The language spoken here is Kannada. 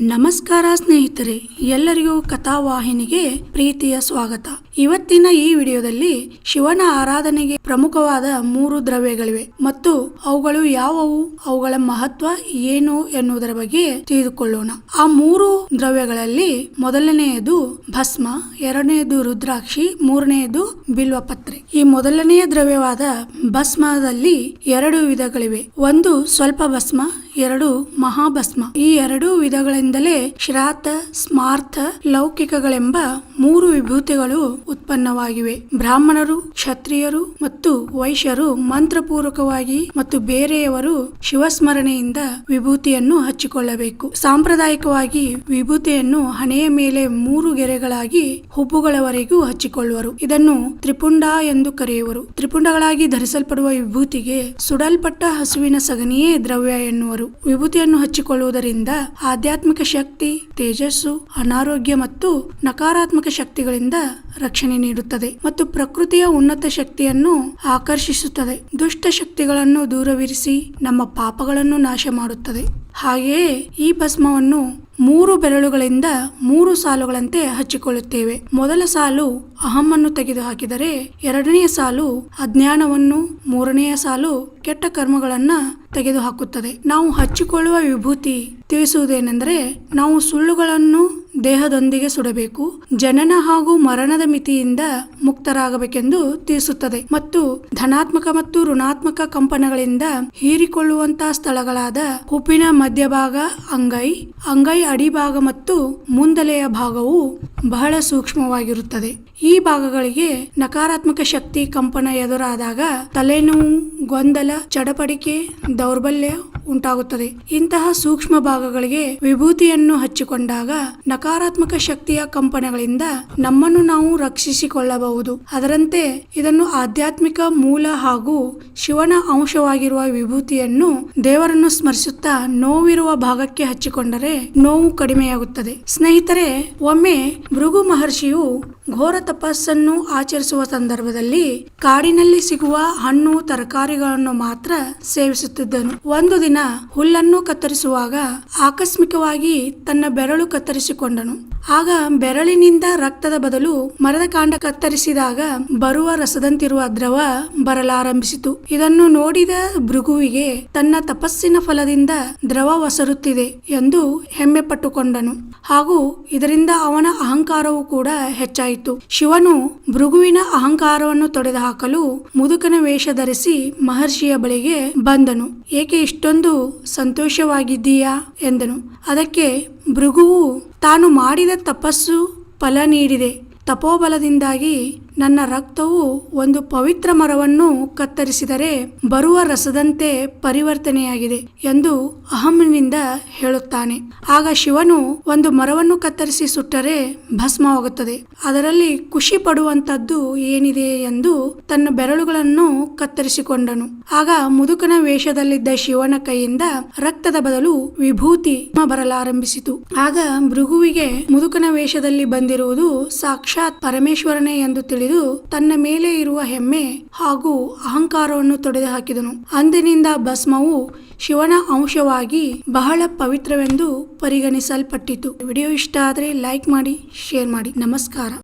ನಮಸ್ಕಾರ ಸ್ನೇಹಿತರೆ, ಎಲ್ಲರಿಗೂ ಕಥಾವಾಹಿನಿಗೆ ಪ್ರೀತಿಯ ಸ್ವಾಗತ. ಇವತ್ತಿನ ಈ ವಿಡಿಯೋದಲ್ಲಿ ಶಿವನ ಆರಾಧನೆಗೆ ಪ್ರಮುಖವಾದ ಮೂರು ದ್ರವ್ಯಗಳಿವೆ ಮತ್ತು ಅವುಗಳು ಯಾವುವು, ಅವುಗಳ ಮಹತ್ವ ಏನು ಎನ್ನುವುದರ ಬಗ್ಗೆ ತಿಳಿದುಕೊಳ್ಳೋಣ. ಆ ಮೂರು ದ್ರವ್ಯಗಳಲ್ಲಿ ಮೊದಲನೆಯದು ಭಸ್ಮ, ಎರಡನೆಯದು ರುದ್ರಾಕ್ಷಿ, ಮೂರನೆಯದು ಬಿಲ್ವಪತ್ರೆ. ಈ ಮೊದಲನೆಯ ದ್ರವ್ಯವಾದ ಭಸ್ಮದಲ್ಲಿ ಎರಡು ವಿಧಗಳಿವೆ. ಒಂದು ಸ್ವಲ್ಪ ಭಸ್ಮ, ಎರಡು ಮಹಾಭಸ್ಮ. ಈ ಎರಡು ವಿಧಗಳಿಂದಲೇ ಶ್ರಾತ ಸ್ಮಾರ್ಥ, ಲೌಕಿಕಗಳೆಂಬ ಮೂರು ವಿಭೂತಿಗಳು ಉತ್ಪನ್ನವಾಗಿವೆ. ಬ್ರಾಹ್ಮಣರು, ಕ್ಷತ್ರಿಯರು ಮತ್ತು ವೈಶ್ಯರು ಮಂತ್ರಪೂರ್ವಕವಾಗಿ ಮತ್ತು ಬೇರೆಯವರು ಶಿವಸ್ಮರಣೆಯಿಂದ ವಿಭೂತಿಯನ್ನು ಹಚ್ಚಿಕೊಳ್ಳಬೇಕು. ಸಾಂಪ್ರದಾಯಿಕವಾಗಿ ವಿಭೂತಿಯನ್ನು ಹಣೆಯ ಮೇಲೆ ಮೂರು ಗೆರೆಗಳಾಗಿ ಹುಬ್ಬುಗಳವರೆಗೂ ಹಚ್ಚಿಕೊಳ್ಳುವರು. ಇದನ್ನು ತ್ರಿಪುಂಡ ಎಂದು ಕರೆಯುವರು. ತ್ರಿಪುಂಡಗಳಾಗಿ ಧರಿಸಲ್ಪಡುವ ವಿಭೂತಿಗೆ ಸುಡಲ್ಪಟ್ಟ ಹಸುವಿನ ಸಗಣಿಯೇ ದ್ರವ್ಯ ಎನ್ನುವರು. ವಿಭೂತಿಯನ್ನು ಹಚ್ಚಿಕೊಳ್ಳುವುದರಿಂದ ಆಧ್ಯಾತ್ಮಿಕ ಶಕ್ತಿ, ತೇಜಸ್ಸು, ಅನಾರೋಗ್ಯ ಮತ್ತು ನಕಾರಾತ್ಮಕ ಶಕ್ತಿಗಳಿಂದ ರಕ್ಷಣೆ ನೀಡುತ್ತದೆ ಮತ್ತು ಪ್ರಕೃತಿಯ ಉನ್ನತ ಶಕ್ತಿಯನ್ನು ಆಕರ್ಷಿಸುತ್ತದೆ. ದುಷ್ಟ ಶಕ್ತಿಗಳನ್ನು ದೂರವಿರಿಸಿ ನಮ್ಮ ಪಾಪಗಳನ್ನು ನಾಶ ಮಾಡುತ್ತದೆ ಹಾಗೆಯೇ ಈ ಭಸ್ಮವನ್ನು ಮೂರು ಬೆರಳುಗಳಿಂದ ಮೂರು ಸಾಲುಗಳಂತೆ ಹಚ್ಚಿಕೊಳ್ಳುತ್ತೇವೆ. ಮೊದಲ ಸಾಲು ಅಹಮ್ಮನ್ನು ತೆಗೆದುಹಾಕಿದರೆ ಎರಡನೆಯ ಸಾಲು ಅಜ್ಞಾನವನ್ನು, ಮೂರನೆಯ ಸಾಲು ಕೆಟ್ಟ ಕರ್ಮಗಳನ್ನ ತೆಗೆದುಹಾಕುತ್ತದೆ. ನಾವು ಹಚ್ಚಿಕೊಳ್ಳುವ ವಿಭೂತಿ ತಿಳಿಸುವುದೇನೆಂದರೆ ನಾವು ಸುಳ್ಳುಗಳನ್ನು ದೇಹದೊಂದಿಗೆ ಸುಡಬೇಕು, ಜನನ ಹಾಗೂ ಮರಣದ ಮಿತಿಯಿಂದ ಮುಕ್ತರಾಗಬೇಕೆಂದು ತಿಳಿಸುತ್ತದೆ ಮತ್ತು ಧನಾತ್ಮಕ ಮತ್ತು ಋಣಾತ್ಮಕ ಕಂಪನಗಳಿಂದ ಹೀರಿಕೊಳ್ಳುವಂತಹ ಸ್ಥಳಗಳಾದ ಉಪ್ಪಿನ ಮಧ್ಯಭಾಗ, ಅಂಗೈ ಅಂಗೈ ಅಡಿಭಾಗ ಮತ್ತು ಮುಂದಲೆಯ ಭಾಗವು ಬಹಳ ಸೂಕ್ಷ್ಮವಾಗಿರುತ್ತದೆ. ಈ ಭಾಗಗಳಿಗೆ ನಕಾರಾತ್ಮಕ ಶಕ್ತಿ ಕಂಪನ ಎದುರಾದಾಗ ತಲೆನೋವು, ಗೊಂದಲ, ಚಡಪಡಿಕೆ, ದೌರ್ಬಲ್ಯ ಉಂಟಾಗುತ್ತದೆ. ಇಂತಹ ಸೂಕ್ಷ್ಮ ಭಾಗಗಳಿಗೆ ವಿಭೂತಿಯನ್ನು ಹಚ್ಚಿಕೊಂಡಾಗ ನಕಾರಾತ್ಮಕ ಶಕ್ತಿಯ ಕಂಪನಗಳಿಂದ ನಮ್ಮನ್ನು ನಾವು ರಕ್ಷಿಸಿಕೊಳ್ಳಬಹುದು. ಅದರಂತೆ ಇದನ್ನು ಆಧ್ಯಾತ್ಮಿಕ ಮೂಲ ಹಾಗೂ ಶಿವನ ಅಂಶವಾಗಿರುವ ವಿಭೂತಿಯನ್ನು ದೇವರನ್ನು ಸ್ಮರಿಸುತ್ತಾ ನೋವಿರುವ ಭಾಗಕ್ಕೆ ಹಚ್ಚಿಕೊಂಡರೆ ನೋವು ಕಡಿಮೆಯಾಗುತ್ತದೆ. ಸ್ನೇಹಿತರೆ, ಒಮ್ಮೆ ಭೃಗು ಮಹರ್ಷಿಯು ಘೋರ ತಪಸ್ಸನ್ನು ಆಚರಿಸುವ ಸಂದರ್ಭದಲ್ಲಿ ಕಾಡಿನಲ್ಲಿ ಸಿಗುವ ಹಣ್ಣು, ತರಕಾರಿಗಳನ್ನು ಮಾತ್ರ ಸೇವಿಸುತ್ತಿದ್ದನು. ಒಂದು ದಿನ ಹುಲ್ಲನ್ನು ಕತ್ತರಿಸುವಾಗ ಆಕಸ್ಮಿಕವಾಗಿ ತನ್ನ ಬೆರಳು ಕತ್ತರಿಸಿಕೊಂಡನು. ಆಗ ಬೆರಳಿನಿಂದ ರಕ್ತದ ಬದಲು ಮರದ ಕಾಂಡ ಕತ್ತರಿಸಿದಾಗ ಬರುವ ರಸದಂತಿರುವ ದ್ರವ ಬರಲಾರಂಭಿಸಿತು. ಇದನ್ನು ನೋಡಿದ ಭೃಗುವಿಗೆ ತನ್ನ ತಪಸ್ಸಿನ ಫಲದಿಂದ ದ್ರವ ಒಸರುತ್ತಿದೆ ಎಂದು ಹೆಮ್ಮೆ ಪಟ್ಟುಕೊಂಡನು ಹಾಗೂ ಇದರಿಂದ ಅವನ ಅಹಂಕಾರವೂ ಕೂಡ ಹೆಚ್ಚಾಯಿತು. ಶಿವನು ಭೃಗುವಿನ ಅಹಂಕಾರವನ್ನು ತೊಡೆದುಹಾಕಲು ಮುದುಕನ ವೇಷ ಧರಿಸಿ ಮಹರ್ಷಿಯ ಬಳಿಗೆ ಬಂದನು. ಏಕೆ ಇಷ್ಟೊಂದು ಸಂತೋಷವಾಗಿದ್ದೀಯಾ? ಎಂದನು. ಅದಕ್ಕೆ ಭೃಗುವು ತಾನು ಮಾಡಿದ ತಪಸ್ಸು ಫಲ ನೀಡಿದೆ. ತಪೋಬಲದಿಂದಾಗಿ ನನ್ನ ರಕ್ತವು ಒಂದು ಪವಿತ್ರ ಮರವನ್ನು ಕತ್ತರಿಸಿದರೆ ಬರುವ ರಸದಂತೆ ಪರಿವರ್ತನೆಯಾಗಿದೆ ಎಂದು ಅಹಮ್ನಿಂದ ಹೇಳುತ್ತಾನೆ. ಆಗ ಶಿವನು ಒಂದು ಮರವನ್ನು ಕತ್ತರಿಸಿ ಸುಟ್ಟರೆ ಭಸ್ಮವಾಗುತ್ತದೆ. ಅದರಲ್ಲಿ ಖುಷಿ ಪಡುವಂತದ್ದು ಏನಿದೆ ಎಂದು ತನ್ನ ಬೆರಳುಗಳನ್ನು ಕತ್ತರಿಸಿಕೊಂಡನು. ಆಗ ಮುದುಕನ ವೇಷದಲ್ಲಿದ್ದ ಶಿವನ ಕೈಯಿಂದ ರಕ್ತದ ಬದಲು ವಿಭೂತಿ ಬರಲಾರಂಭಿಸಿತು. ಆಗ ಭೃಗುವಿಗೆ ಮುದುಕನ ವೇಷದಲ್ಲಿ ಬಂದಿರುವುದು ಸಾಕ್ಷಾತ್ ಪರಮೇಶ್ವರನೇ ಎಂದು ತಿಳಿದು ತನ್ನ ಮೇಲೆ ಇರುವ ಹೆಮ್ಮೆ ಹಾಗೂ ಅಹಂಕಾರವನ್ನು ತೊಡೆದು ಹಾಕಿದನು ಅಂದಿನಿಂದ ಭಸ್ಮವು ಶಿವನ ಅಂಶವಾಗಿ ಬಹಳ ಪವಿತ್ರವೆಂದು ಪರಿಗಣಿಸಲ್ಪಟ್ಟಿತು. ವಿಡಿಯೋ ಇಷ್ಟ ಆದರೆ ಲೈಕ್ ಮಾಡಿ, ಶೇರ್ ಮಾಡಿ. ನಮಸ್ಕಾರ.